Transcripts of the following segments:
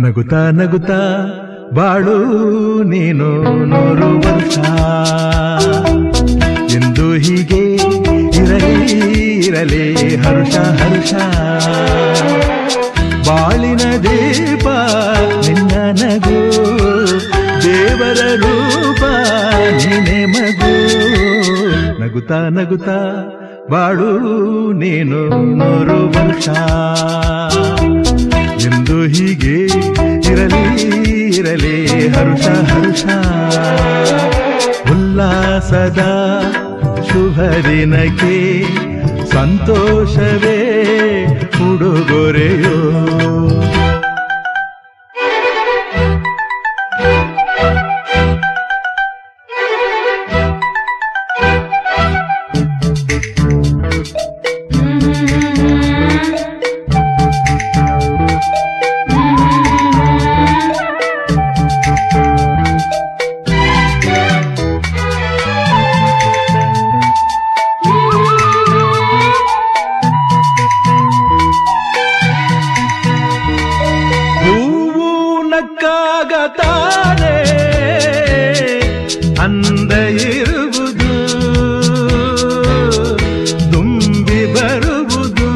ನಗುತ್ತಾ ನಗುತ್ತಾ ಬಾಳು ನೀನು ನೂರು ವರ್ಷ. ಎಂದು ಹೀಗೆ ಇರಲಿ ಇರಲಿ, ಹರುಷ ಹರುಷ. ಬಾಳಿನ ದೀಪ ನಿನ್ನ ನಗು ದೇವರ ರೂಪ ನೀನೆ ಮಗು. ನಗುತ್ತಾ ನಗುತ್ತಾ ಬಾಳು ನೀನು ನೂರು ವರ್ಷ ಎಂದು ಹೀಗೆ ಇರಲಿ ಇರಲಿ ಹರುಷ ಹರುಷ. ಉಲ್ಲಾಸದ ಶುಭ ದಿನಕ್ಕೆ ಸಂತೋಷವೇ ಉಡುಗೊರೆಯೋ. ತಾನೇ ಅಂದ ಇರುವುದು, ತುಂಬಿ ಬರುವುದು.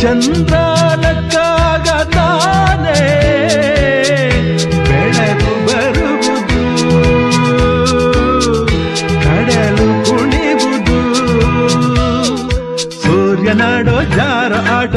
ಚಂದ್ರ ನಕ್ಕಾಗ ತಾನೇ ಬೆಳಕು ಬರುವುದು. ಕಡಲು ಕುಣಿವುದು. ಸೂರ್ಯನಾಡೋ ಜಾರ ಆಟ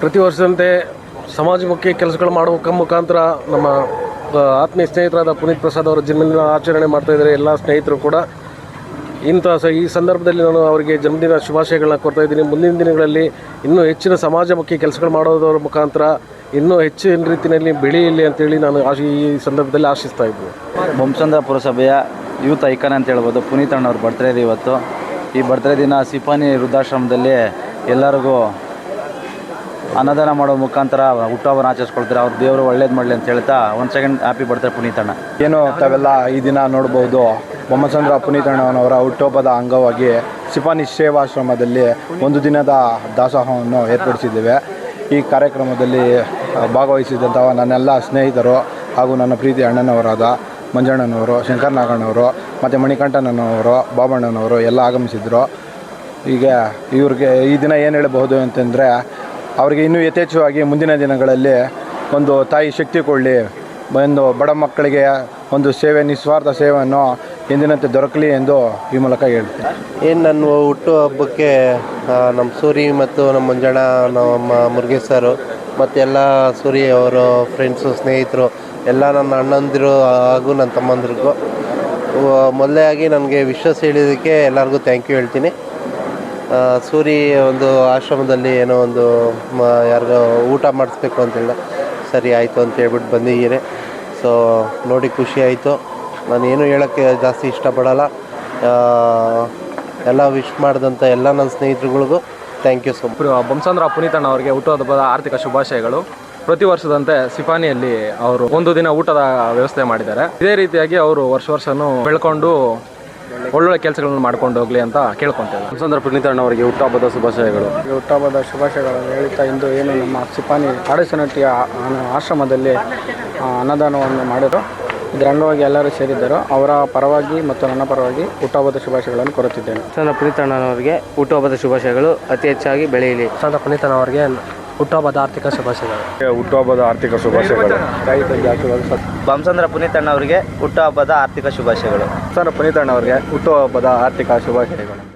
ಪ್ರತಿ ವರ್ಷದಂತೆ ಸಮಾಜಮುಖಿ ಕೆಲಸಗಳು ಮಾಡುವ ಮುಖಾಂತರ ನಮ್ಮ ಆತ್ಮೀಯ ಸ್ನೇಹಿತರಾದ ಪುನೀತ್ ಪ್ರಸಾದ್ ಅವರ ಜನ್ಮದಿನ ಆಚರಣೆ ಮಾಡ್ತಾ ಇದ್ದಾರೆ. ಎಲ್ಲ ಸ್ನೇಹಿತರು ಕೂಡ ಇಂಥ ಸ, ಈ ಸಂದರ್ಭದಲ್ಲಿ ನಾನು ಅವರಿಗೆ ಜನ್ಮದಿನ ಶುಭಾಶಯಗಳನ್ನ ಕೊಡ್ತಾ ಇದ್ದೀನಿ. ಮುಂದಿನ ದಿನಗಳಲ್ಲಿ ಇನ್ನೂ ಹೆಚ್ಚಿನ ಸಮಾಜಮುಖಿ ಕೆಲಸಗಳು ಮಾಡೋದರ ಮುಖಾಂತರ ಇನ್ನೂ ಹೆಚ್ಚಿನ ರೀತಿಯಲ್ಲಿ ಬೆಳೆಯಲಿ ಅಂತೇಳಿ ನಾನು ಈ ಸಂದರ್ಭದಲ್ಲಿ ಆಶಿಸ್ತಾ ಇದ್ದೀನಿ. ಬೊಮ್ಮಸಂದ್ರ ಪುರಸಭೆಯ ಯೂತ್ ಐಕಾನ್ ಅಂತ ಹೇಳ್ಬೋದು. ಪುನೀತ್ ಅಣ್ಣವ್ರ ಬರ್ತ್ಡೇ ಇವತ್ತು. ಈ ಬರ್ತ್ಡೇ ದಿನ ಸಿಪಾನಿ ವೃದ್ಧಾಶ್ರಮದಲ್ಲಿ ಎಲ್ಲರಿಗೂ ಅನ್ನದಾನ ಮಾಡೋ ಮುಖಾಂತರ ಹುಟ್ಟುಹಬ್ಬನ ಆಚರಿಸ್ಕೊಳ್ತಾರೆ. ಅವ್ರ ದೇವರು ಒಳ್ಳೇದು ಮಾಡಲಿ ಅಂತ ಹೇಳ್ತಾ ಒಂದು ಸೆಕೆಂಡ್ ಹ್ಯಾಪಿ ಬರ್ತಾರೆ ಪುನೀತಣ್ಣ ಏನು ತಾವೆಲ್ಲ ಈ ದಿನ ನೋಡ್ಬೋದು ಬೊಮ್ಮಚಂದ್ರ ಪುನೀತಣ್ಣನವರ ಹುಟ್ಟುಹಬ್ಬದ ಅಂಗವಾಗಿ ಸಿಪಾನಿ ಸೇವಾಶ್ರಮದಲ್ಲಿ ಒಂದು ದಿನದ ದಾಸೋಹವನ್ನು ಏರ್ಪಡಿಸಿದ್ದೇವೆ. ಈ ಕಾರ್ಯಕ್ರಮದಲ್ಲಿ ಭಾಗವಹಿಸಿದಂತಹ ನನ್ನೆಲ್ಲ ಸ್ನೇಹಿತರು ಹಾಗೂ ನನ್ನ ಪ್ರೀತಿ ಅಣ್ಣನವರಾದ ಮಂಜಣ್ಣನವರು, ಶಂಕರ್ ನಾಗಣ್ಣವರು ಮತ್ತು ಮಣಿಕಂಠನವರು ಬಾಬಣ್ಣನವರು ಎಲ್ಲ ಆಗಮಿಸಿದ್ರು. ಈಗ ಇವ್ರಿಗೆ ಈ ದಿನ ಏನು ಹೇಳಬಹುದು ಅಂತಂದರೆ, ಅವರಿಗೆ ಇನ್ನೂ ಯಥೇಚ್ಛವಾಗಿ ಮುಂದಿನ ದಿನಗಳಲ್ಲಿ ಒಂದು ತಾಯಿ ಶಕ್ತಿ ಕೊಡಲಿ, ಒಂದು ಬಡ ಮಕ್ಕಳಿಗೆ ಒಂದು ಸೇವೆ, ನಿಸ್ವಾರ್ಥ ಸೇವೆಯನ್ನು ಎಂದಿನಂತೆ ದೊರಕಲಿ ಎಂದು ಈ ಮೂಲಕ ಹೇಳ್ತೀನಿ. ಏನು ನನ್ನ ಹುಟ್ಟು ಹಬ್ಬಕ್ಕೆ ನಮ್ಮ ಸೂರಿ ಮತ್ತು ನಮ್ಮ ಮಂಜಣ್ಣ, ನಮ್ಮ ಮುರುಗೇಶ್ ಸರು ಮತ್ತು ಎಲ್ಲ ಸೂರಿ ಅವರು ಫ್ರೆಂಡ್ಸು ಸ್ನೇಹಿತರು, ಎಲ್ಲ ನನ್ನ ಅಣ್ಣಂದಿರು, ಹಾಗೂ ನನ್ನ ತಮ್ಮಂದಿರಿಗೂ. ಮೊದಲೇ ಆಗಿ ನನಗೆ ವಿಶ್ವಾಸ ಹೇಳಿದ್ದಕ್ಕೆ ಎಲ್ಲರಿಗೂ ಥ್ಯಾಂಕ್ ಯು ಹೇಳ್ತೀನಿ. ಸೂರಿ ಒಂದು ಆಶ್ರಮದಲ್ಲಿ ಏನೋ ಒಂದು ಯಾರಿಗೋ ಊಟ ಮಾಡಿಸ್ಬೇಕು ಅಂತೇಳ ಸರಿ, ಆಯಿತು ಅಂತ ಹೇಳ್ಬಿಟ್ಟು ಬಂದಿದ್ದೀರಿ ಸೊ ನೋಡಿ ಖುಷಿ ಆಯಿತು. ನಾನು ಏನು ಹೇಳೋಕ್ಕೆ ಜಾಸ್ತಿ ಇಷ್ಟಪಡಲ್ಲ. ಎಲ್ಲ ವಿಶ್ ಮಾಡಿದಂಥ ಎಲ್ಲ ನನ್ನ ಸ್ನೇಹಿತರುಗಳಿಗೂ thank you so much Bommasandra ಪುನೀತಣ್ಣ ಅವರಿಗೆ ಹುಟ್ಟುಹಬ್ಬದ ಆರ್ಥಿಕ ಶುಭಾಶಯಗಳು. ಪ್ರತಿ ವರ್ಷದಂತೆ ಸಿಫಾನಿಯಲ್ಲಿ ಅವರು ಒಂದು ದಿನ ಊಟದ ವ್ಯವಸ್ಥೆ ಮಾಡಿದ್ದಾರೆ. ಇದೇ ರೀತಿಯಾಗಿ ಅವರು ವರ್ಷ ವರ್ಷನೂ ಬೆಳ್ಕೊಂಡು ಒಳ್ಳೊಳ್ಳೆ ಕೆಲಸಗಳನ್ನು ಮಾಡ್ಕೊಂಡು ಹೋಗ್ಲಿ ಅಂತ ಕೇಳ್ಕೊತೇವೆ ಬೊಮ್ಸಂದ್ರ ಪುನೀತಣ್ಣ ಅವರಿಗೆ ಹುಟ್ಟುಹಬ್ಬದ ಶುಭಾಶಯಗಳು. ಹುಟ್ಟುಹಬ್ಬದ ಶುಭಾಶಯಗಳನ್ನು ಹೇಳ್ತಾ ಇಂದು ಏನು ನಮ್ಮ ಸಿಫಾನಿ ಕಾಡೇಸನಟ್ಟಿಯ ಆಶ್ರಮದಲ್ಲಿ ಅನ್ನದಾನವನ್ನು ಮಾಡಿದರು. ಅಂಗವಾಗಿ ಎಲ್ಲರೂ ಸೇರಿದ್ದರು. ಅವರ ಪರವಾಗಿ ಮತ್ತು ನನ್ನ ಪರವಾಗಿ ಹುಟ್ಟುಹಬ್ಬದ ಶುಭಾಶಯಗಳನ್ನು ಕೋರುತ್ತಿದ್ದೇನೆ. ಸಂತ ಪುನೀತಣ್ಣನವರಿಗೆ ಹುಟ್ಟುಹಬ್ಬದ ಶುಭಾಶಯಗಳು ಅತಿ ಹೆಚ್ಚಾಗಿ ಬೆಳೆಯಲಿ. ಸಂತ ಪುನೀತಣ್ಣವರಿಗೆ ಹುಟ್ಟುಹಬ್ಬದ ಆರ್ಥಿಕ ಶುಭಾಶಯಗಳು. ಹುಟ್ಟುಹಬ್ಬದ ಆರ್ಥಿಕ ಶುಭಾಶಯಗಳು. ಬಂಸಂದ್ರ ಪುನೀತಣ್ಣವರಿಗೆ ಹುಟ್ಟುಹಬ್ಬದ ಆರ್ಥಿಕ ಶುಭಾಶಯಗಳು. ಸರ್ ಪುನೀತಣ್ಣವರಿಗೆ ಹುಟ್ಟುಹಬ್ಬದ ಆರ್ಥಿಕ ಶುಭಾಶಯಗಳು.